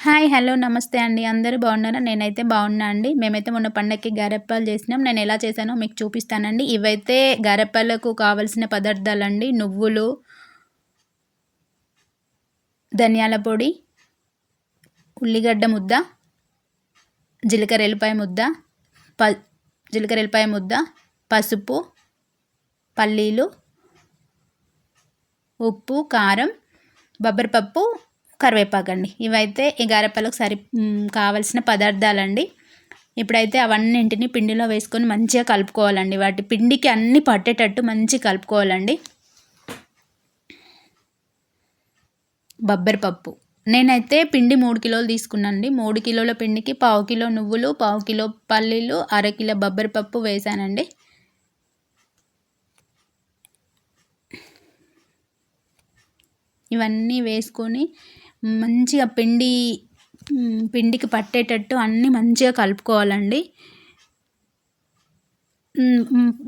Hi hello నమస్తే అండి. అందరూ బాగున్నారా? నేనైతే బాగున్నా అండి. మేమైతే మొన్న పండగకి గారెప్పాలు చేసినాం. నేను ఎలా చేశానో మీకు చూపిస్తానండి. ఇవైతే గారెప్పాలకు కావలసిన పదార్థాలండి. నువ్వులు ధనియాల పొడి ఉల్లిగడ్డ ముద్ద జీలకర్ర ఎల్లిపాయ ముద్ద ప జీలకర్ర ఎల్లిపాయ ముద్ద పసుపు పల్లీలు ఉప్పు కారం బొబ్బరిపప్పు కరివేపాకండి. ఇవైతే ఈ గారెప్పలకు సరి కావలసిన పదార్థాలండి. ఇప్పుడైతే అవన్నింటిని పిండిలో వేసుకొని మంచిగా కలుపుకోవాలండి. వాటి పిండికి అన్నీ పట్టేటట్టు మంచిగా కలుపుకోవాలండి. బొబ్బరిపప్పు. నేనైతే పిండి మూడు కిలోలు తీసుకున్నానండి. మూడు కిలోల పిండికి పావు కిలో నువ్వులు పావు కిలో పల్లీలు అరకిలో బొబ్బరి పప్పు వేసానండి. ఇవన్నీ వేసుకొని మంచిగా పిండి పిండికి పట్టేటట్టు అన్నీ మంచిగా కలుపుకోవాలండి.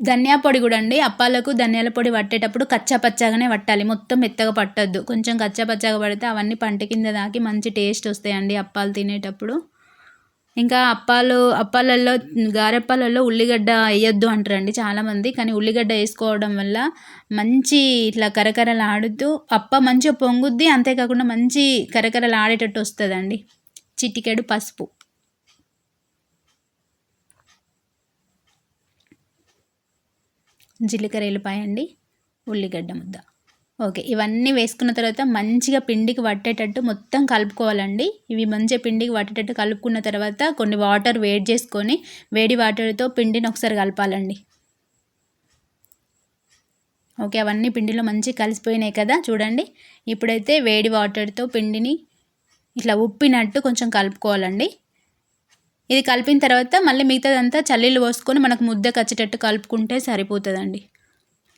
ధనియా పొడి కూడా అండి. అప్పాలకు ధనియాల పొడి పట్టేటప్పుడు కచ్చా పచ్చాగానే పట్టాలి. మొత్తం మెత్తగా పట్టద్దు. కొంచెం కచ్చా పచ్చాగా పడితే అవన్నీ పంట కింద దాకి మంచి టేస్ట్ వస్తాయండి అప్పాలు తినేటప్పుడు. ఇంకా అప్పాలు అప్పాలల్లో గారెప్పాలలో ఉల్లిగడ్డ వేయొద్దు అంటారండి చాలామంది. కానీ ఉల్లిగడ్డ వేసుకోవడం వల్ల మంచి ఇట్లా కరకరలాడుతూ అప్ప మంచిగా పొంగుద్ది అంతేకాకుండా మంచి కరకరలాడేటట్టు వస్తుందండి. చిటికెడు పసుపు. జీలకర్ర ఎల్లిపాయ అండి ఉల్లిగడ్డ ముద్ద. ఓకే ఇవన్నీ వేసుకున్న తర్వాత మంచిగా పిండికి పట్టేటట్టు మొత్తం కలుపుకోవాలండి. ఇవి మంచిగా పిండికి పట్టేటట్టు కలుపుకున్న తర్వాత కొన్ని వాటర్ వేడి చేసుకొని వేడి వాటర్తో పిండిని ఒకసారి కలపాలండి. ఓకే అవన్నీ పిండిలో మంచిగా కలిసిపోయినాయి కదా చూడండి. ఇప్పుడైతే వేడి వాటర్తో పిండిని ఇట్లా ఉప్పినట్టు కొంచెం కలుపుకోవాలండి. ఇది కలిపిన తర్వాత మళ్ళీ మిగతాదంతా చల్లీలు పోసుకొని మనకు ముద్ద కచ్చేటట్టు కలుపుకుంటే సరిపోతుందండి.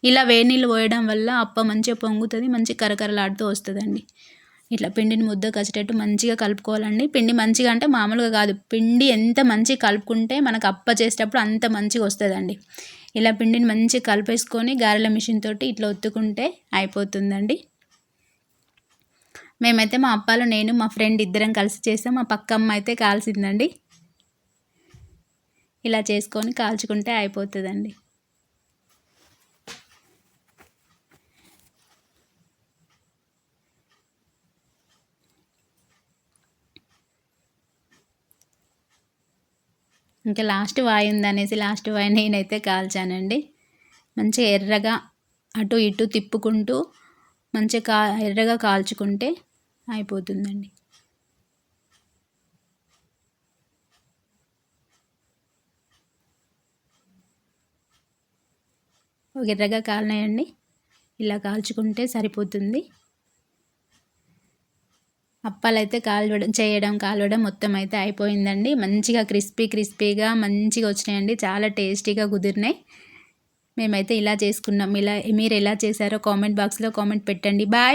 ఇలా వేడి నీళ్ళు పోయడం వల్ల అప్ప మంచిగా పొంగుతుంది మంచి కరకరలాడుతూ వస్తుందండి. ఇట్లా పిండిని ముద్ద కచ్చేటట్టు మంచిగా కలుపుకోవాలండి. పిండి మంచిగా అంటే మామూలుగా కాదు. పిండి ఎంత మంచిగా కలుపుకుంటే మనకు అప్ప చేసేటప్పుడు అంత మంచిగా వస్తుందండి. ఇలా పిండిని మంచిగా కలిపేసుకొని గారెల మిషన్ తోటి ఇట్లా ఒత్తుకుంటే అయిపోతుందండి. మేమైతే మా అప్పాలు నేను మా ఫ్రెండ్ ఇద్దరం కలిసి చేసాం. మా పక్క అమ్మ అయితే కాల్సిందండి. ఇలా చేసుకొని కాల్చుకుంటే అయిపోతుందండి. ఇంకా లాస్ట్ వాయి ఉందనేసి లాస్ట్ వాయి నేనైతే కాల్చానండి. మంచిగా ఎర్రగా అటు ఇటు తిప్పుకుంటూ మంచిగా కా ఎర్రగా కాల్చుకుంటే అయిపోతుందండి. ఎర్రగా కాలినాయండి. ఇలా కాల్చుకుంటే సరిపోతుంది. అప్పాలైతే కాలవడం చేయడం కాలవడం మొత్తం అయితే అయిపోయిందండి. మంచిగా క్రిస్పీ క్రిస్పీగా మంచిగా వచ్చినాయండి. చాలా టేస్టీగా కుదిరినాయి. మేమైతే ఇలా చేసుకున్నాం. ఇలా మీరు ఎలా చేశారో కామెంట్ బాక్స్లో కామెంట్ పెట్టండి. బాయ్!